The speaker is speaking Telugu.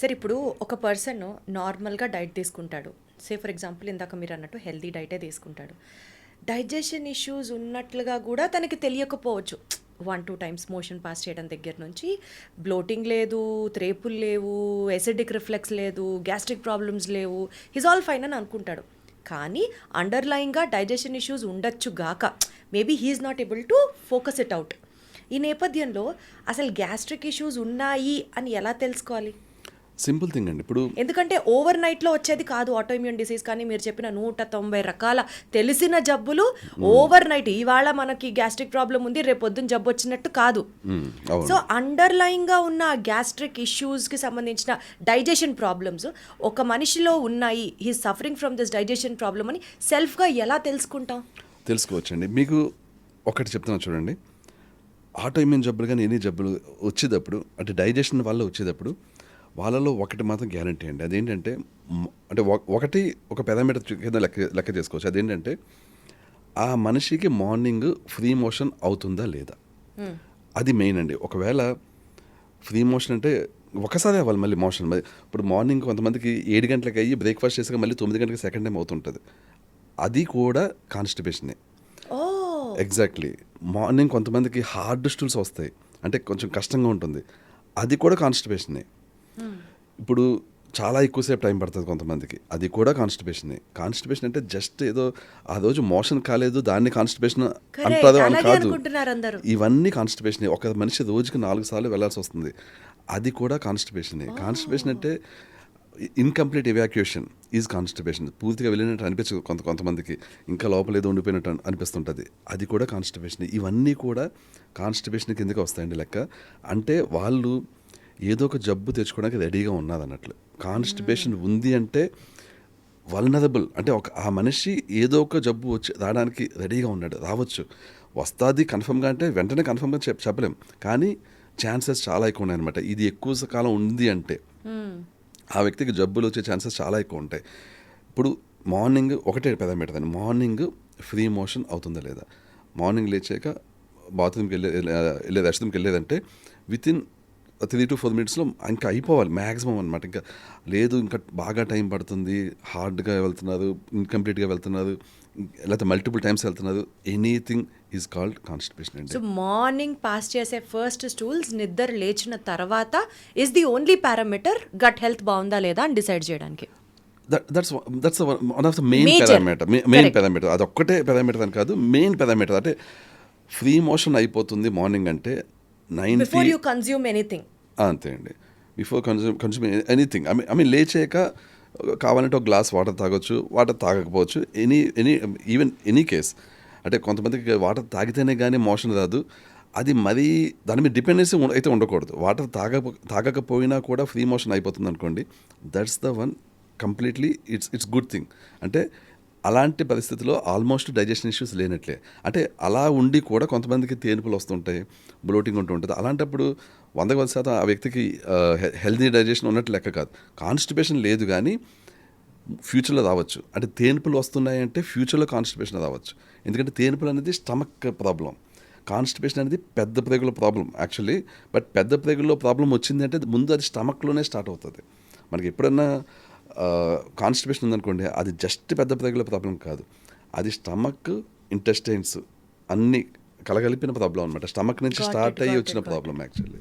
సరే ఇప్పుడు ఒక పర్సన్ నార్మల్గా డైట్ తీసుకుంటాడు. సే ఫర్ ఎగ్జాంపుల్ ఇందాక మీరు అన్నట్టు హెల్దీ డైటే తీసుకుంటాడు. డైజెషన్ ఇష్యూస్ ఉన్నట్లుగా కూడా తనకి తెలియకపోవచ్చు. One two times motion pass చేయడం దగ్గర నుంచి బ్లోటింగ్ లేదు త్రేపులు లేవు ఎసిడిక్ రిఫ్లెక్స్ లేదు గ్యాస్ట్రిక్ ప్రాబ్లమ్స్ లేవు. హిజ్ ఆల్ ఫైన్ అని అనుకుంటాడు. కానీ అండర్లైన్గా డైజెషన్ ఇష్యూస్ ఉండొచ్చు గాక maybe he's not able to focus it out. ఈ నేపథ్యంలో అసలు గ్యాస్ట్రిక్ ఇష్యూస్ ఉన్నాయి అని ఎలా తెలుసుకోవాలి? సింపుల్ థింగ్ అండి. ఇప్పుడు ఎందుకంటే ఓవర్ నైట్లో వచ్చేది కాదు ఆటోఇమ్యూన్ డిసీజ్ కానీ మీరు చెప్పిన నూట తొంభై రకాల తెలిసిన జబ్బులు ఓవర్ నైట్. ఇవాళ మనకి గ్యాస్ట్రిక్ ప్రాబ్లం ఉంది రేపు పొద్దున్న జబ్బు వచ్చినట్టు కాదు. సో అండర్లైన్గా ఉన్న గ్యాస్ట్రిక్ ఇష్యూస్కి సంబంధించిన డైజెషన్ ప్రాబ్లమ్స్ ఒక మనిషిలో ఉన్నాయి. He suffering from this digestion problem అని సెల్ఫ్గా ఎలా తెలుసుకుంటాం? తెలుసుకోవచ్చండి. మీకు ఒకటి చెప్తున్నా చూడండి. ఆటో ఇమ్యూన్ జబ్బులు కానీ ఎన్ని జబ్బులు వచ్చేటప్పుడు అంటే డైజెషన్ వల్ల వచ్చేటప్పుడు వాళ్ళలో ఒకటి మాత్రం గ్యారంటీ అండి. అదేంటంటే అంటే ఒక- ఒకటి ఒక పారామీటర్ కింద లెక్క లెక్క చేసుకోవచ్చు. అదేంటంటే ఆ మనిషికి మార్నింగ్ ఫ్రీ మోషన్ అవుతుందా లేదా? అది మెయిన్ అండి. ఒకవేళ ఫ్రీ మోషన్ అంటే ఒకసారి అవ్వాలి మళ్ళీ మోషన్. మరి ఇప్పుడు మార్నింగ్ కొంతమందికి ఏడు గంటలకు అయ్యి బ్రేక్ఫాస్ట్ చేసాక మళ్ళీ తొమ్మిది గంటలకు సెకండ్ టైం అవుతుంటుంది. అది కూడా కాన్స్టిపేషనే. ఎగ్జాక్ట్లీ. మార్నింగ్ కొంతమందికి హార్డ్ స్టూల్స్ వస్తాయి. అంటే కొంచెం కష్టంగా ఉంటుంది. అది కూడా కాన్స్టిపేషనే. ఇప్పుడు చాలా ఎక్కువసేపు టైం పడుతుంది కొంతమందికి. అది కూడా కాన్స్టిపేషనే కాన్స్టిపేషన్ అంటే జస్ట్ ఏదో ఆ రోజు మోషన్ కాలేదు దాన్ని కాన్స్టిపేషన్. అంటారు అని కాదు. ఇవన్నీ కాన్స్టిపేషన్ ఒక మనిషి రోజుకి నాలుగు సార్లు వెళ్ళాల్సి వస్తుంది. అది కూడా కాన్స్టిపేషనే కాన్స్టిపేషన్ అంటే ఇన్కంప్లీట్ ఎవాక్యుయేషన్ ఈజ్ కాన్స్టిపేషన్ పూర్తిగా వెళ్ళినట్టు అనిపించదు కొంత కొంతమందికి. ఇంకా లోపల ఏదో ఉండిపోయినట్టు అన్- అనిపిస్తుంటుంది. అది కూడా కాన్స్టిపేషన్ ఇవన్నీ కూడా కాన్స్టిపేషన్ కిందకి వస్తాయండి లెక్క. అంటే వాళ్ళు ఏదో ఒక జబ్బు తెచ్చుకోవడానికి రెడీగా ఉన్నది అన్నట్లు కాన్స్టిపేషన్ ఉంది అంటే వల్నరబుల్ అంటే ఒక ఆ మనిషి ఏదో ఒక జబ్బు వచ్చి రావడానికి రెడీగా ఉన్నాడు. రావచ్చు. వస్తుంది కన్ఫర్మ్గా అంటే వెంటనే కన్ఫర్మ్గా చెప్ చెప్పలేం. కానీ ఛాన్సెస్ చాలా ఎక్కువ ఉన్నాయన్నమాట. ఇది ఎక్కువ కాలం ఉంది అంటే ఆ వ్యక్తికి జబ్బులు వచ్చే ఛాన్సెస్ చాలా ఎక్కువ ఉంటాయి. ఇప్పుడు మార్నింగ్ ఒకటే పెడదాం మార్నింగ్ ఫ్రీ మోషన్ అవుతుందా లేదా? మార్నింగ్ లేచాక బాత్రూమ్కి వెళ్ళే వెళ్ళేది రెస్ట్రూమ్కి వెళ్ళేదంటే within three to four మినిట్స్లో ఇంకా అయిపోవాలి మ్యాక్సిమం అనమాట ఇంకా లేదు ఇంకా బాగా టైం పడుతుంది హార్డ్గా వెళ్తున్నారు ఇన్కంప్లీట్గా వెళ్తున్నారు లేకపోతే మల్టిపుల్ టైమ్స్ వెళ్తున్నారు ఎనీథింగ్ ఈజ్ కాల్డ్ కాన్స్టిపేషన్ అండి. సో మార్నింగ్ పాస్ చేసే ఫస్ట్ స్టూల్స్ నిద్ర లేచిన తర్వాత is the only parameter gut health బాగుందా లేదా అని డిసైడ్ చేయడానికి. That's that's one of the main. Parameter main. Parameter అది ఒక్కటే పారామీటర్ అని కాదు మెయిన్ పారామీటర్ అంటే ఫ్రీ మోషన్ అయిపోతుంది మార్నింగ్ అంటే బిఫోర్ యూ కన్జ్యూమ్ ఎనీథింగ్ అంతే అండి. Before consume consume anything I mean I mean లేచాక కావాలంటే ఒక గ్లాస్ వాటర్ తాగొచ్చు water తాగకపోవచ్చు any any even any case అంటే కొంతమందికి వాటర్ తాగితేనే కానీ మోషన్ రాదు. అది మరీ దాని మీద డిపెండెన్సీ అయితే ఉండకూడదు. వాటర్ తాగ తాగకపోయినా కూడా ఫ్రీ మోషన్ అయిపోతుంది అనుకోండి. That's the one completely it's it's good thing అంటే అలాంటి పరిస్థితిలో ఆల్మోస్ట్ డైజెషన్ ఇష్యూస్ లేనట్లే. అంటే అలా ఉండి కూడా కొంతమందికి తేనుపులు వస్తుంటాయి బ్లోటింగ్ ఉంటూ ఉంటుంది. అలాంటప్పుడు వందకు వంద శాతం ఆ వ్యక్తికి హెల్దీ డైజెషన్ ఉన్నట్టు లెక్క కాదు. కాన్స్టిపేషన్ లేదు కానీ ఫ్యూచర్లో రావచ్చు. అంటే తేనుపులు వస్తున్నాయంటే ఫ్యూచర్లో కాన్స్టిపేషన్ రావచ్చు. ఎందుకంటే తేనుపులు అనేది స్టమక్ ప్రాబ్లం. కాన్స్టిపేషన్ అనేది పెద్ద ప్రేగుల ప్రాబ్లం యాక్చువల్లీ. బట్ పెద్ద ప్రేగుల్లో ప్రాబ్లం వచ్చింది అంటే ముందు అది స్టమక్లోనే స్టార్ట్ అవుతుంది. మనకి ఎప్పుడన్నా కాన్స్టిపేషన్ ఉందనుకోండి అది జస్ట్ పెద్ద ప్రేగుల ప్రాబ్లం కాదు. అది స్టమక్ ఇంటెస్టైన్స్ అన్ని కలగలిపిన ప్రాబ్లం అనమాట స్టమక్ నుంచి స్టార్ట్ అయ్యి వచ్చిన. Problem actually